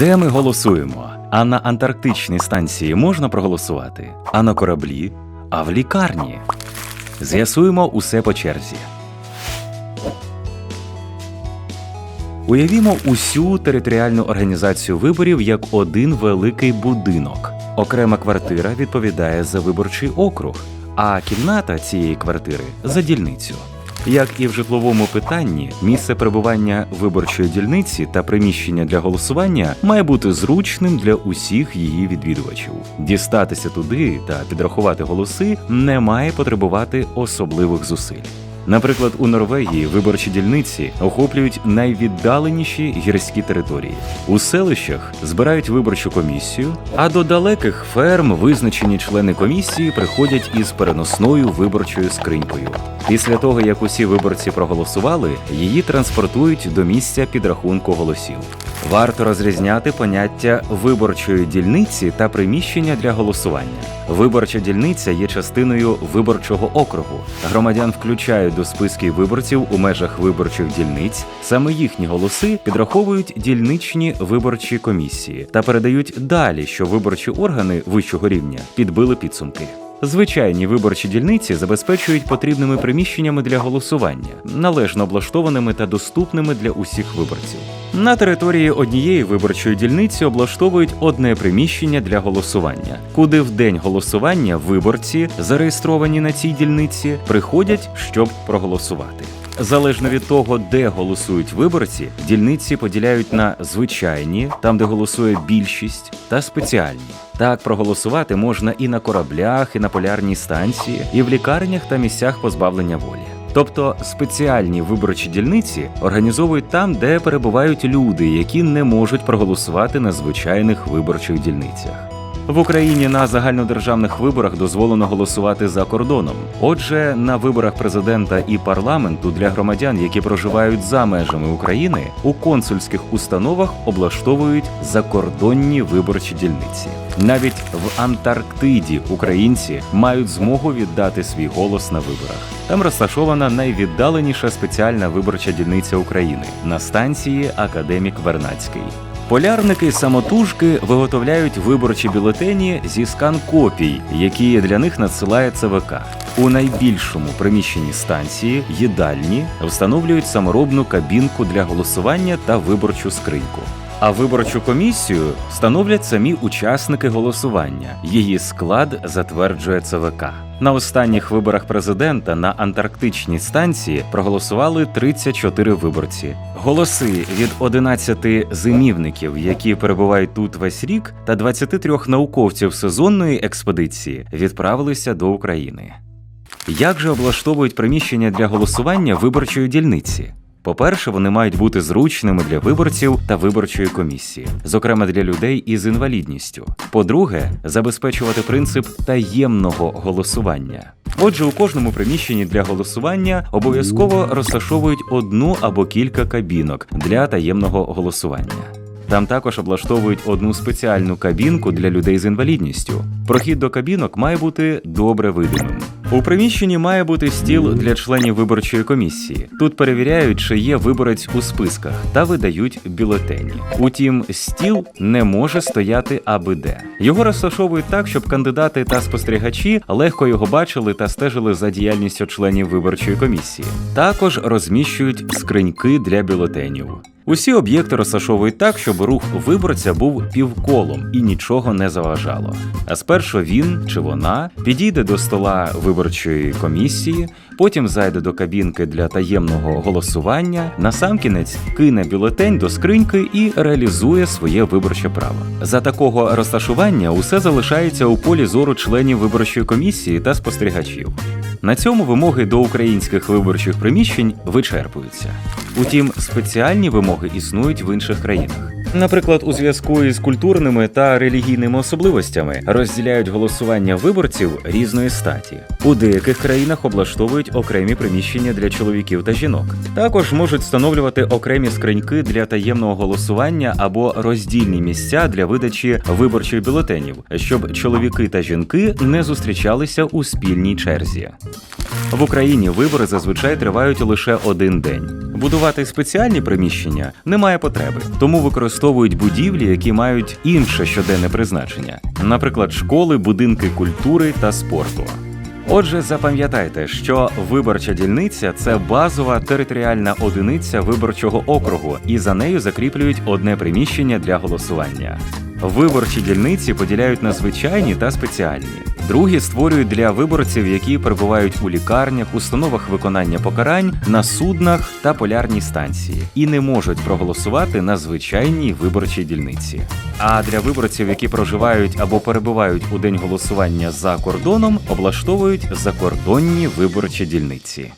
Де ми голосуємо? А на антарктичній станції можна проголосувати, а на кораблі, а в лікарні. З'ясуємо усе по черзі. Уявімо усю територіальну організацію виборів як один великий будинок. Окрема квартира відповідає за виборчий округ, а кімната цієї квартири за дільницю. Як і в житловому питанні, місце перебування виборчої дільниці та приміщення для голосування має бути зручним для усіх її відвідувачів. Дістатися туди та підрахувати голоси не має потребувати особливих зусиль. Наприклад, у Норвегії виборчі дільниці охоплюють найвіддаленіші гірські території. У селищах збирають виборчу комісію, а до далеких ферм визначені члени комісії приходять із переносною виборчою скринькою. Після того, як усі виборці проголосували, її транспортують до місця підрахунку голосів. Варто розрізняти поняття виборчої дільниці та приміщення для голосування. Виборча дільниця є частиною виборчого округу. Громадян включають до списків виборців у межах виборчих дільниць. Саме їхні голоси підраховують дільничні виборчі комісії та передають далі, що виборчі органи вищого рівня підбили підсумки. Звичайні виборчі дільниці забезпечують потрібними приміщеннями для голосування, належно облаштованими та доступними для усіх виборців. На території однієї виборчої дільниці облаштовують одне приміщення для голосування, куди в день голосування виборці, зареєстровані на цій дільниці, приходять, щоб проголосувати. Залежно від того, де голосують виборці, дільниці поділяють на звичайні, там де голосує більшість, та спеціальні. Так проголосувати можна і на кораблях, і на полярній станції, і в лікарнях та місцях позбавлення волі. Тобто спеціальні виборчі дільниці організовують там, де перебувають люди, які не можуть проголосувати на звичайних виборчих дільницях. В Україні на загальнодержавних виборах дозволено голосувати за кордоном. Отже, на виборах президента і парламенту для громадян, які проживають за межами України, у консульських установах облаштовують закордонні виборчі дільниці. Навіть в Антарктиді українці мають змогу віддати свій голос на виборах. Там розташована найвіддаленіша спеціальна виборча дільниця України на станції Академік Вернацький. Полярники самотужки виготовляють виборчі бюлетені зі скан-копій, які для них надсилає ЦВК. У найбільшому приміщенні станції їдальні встановлюють саморобну кабінку для голосування та виборчу скриньку. А виборчу комісію встановлять самі учасники голосування. Її склад затверджує ЦВК. На останніх виборах президента на антарктичній станції проголосували 34 виборці. Голоси від 11 зимівників, які перебувають тут весь рік, та 23 науковців сезонної експедиції відправилися до України. Як же облаштовують приміщення для голосування виборчої дільниці? По-перше, вони мають бути зручними для виборців та виборчої комісії, зокрема для людей із інвалідністю. По-друге, забезпечувати принцип таємного голосування. Отже, у кожному приміщенні для голосування обов'язково розташовують одну або кілька кабінок для таємного голосування. Там також облаштовують одну спеціальну кабінку для людей з інвалідністю. Прохід до кабінок має бути добре видимим. У приміщенні має бути стіл для членів виборчої комісії. Тут перевіряють, чи є виборець у списках та видають бюлетені. Утім, стіл не може стояти аби де. Його розташовують так, щоб кандидати та спостерігачі легко його бачили та стежили за діяльністю членів виборчої комісії. Також розміщують скриньки для бюлетенів. Усі об'єкти розташовують так, щоб рух виборця був півколом і нічого не заважало. А спершу він чи вона підійде до стола виборчої комісії, потім зайде до кабінки для таємного голосування, насамкінець кине бюлетень до скриньки і реалізує своє виборче право. За такого розташування усе залишається у полі зору членів виборчої комісії та спостерігачів. На цьому вимоги до українських виборчих приміщень вичерпуються. Утім, спеціальні вимоги існують в інших країнах. Наприклад, у зв'язку із культурними та релігійними особливостями розділяють голосування виборців різної статі. У деяких країнах облаштовують окремі приміщення для чоловіків та жінок. Також можуть встановлювати окремі скриньки для таємного голосування або роздільні місця для видачі виборчих бюлетенів, щоб чоловіки та жінки не зустрічалися у спільній черзі. В Україні вибори зазвичай тривають лише один день. Будувати спеціальні приміщення немає потреби, тому використовують будівлі, які мають інше щоденне призначення, наприклад, школи, будинки культури та спорту. Отже, запам'ятайте, що виборча дільниця це базова територіальна одиниця виборчого округу, і за нею закріплюють одне приміщення для голосування. Виборчі дільниці поділяють на звичайні та спеціальні. Другі створюють для виборців, які перебувають у лікарнях, установах виконання покарань, на суднах та полярній станції, і не можуть проголосувати на звичайній виборчій дільниці. А для виборців, які проживають або перебувають у день голосування за кордоном, облаштовують закордонні виборчі дільниці.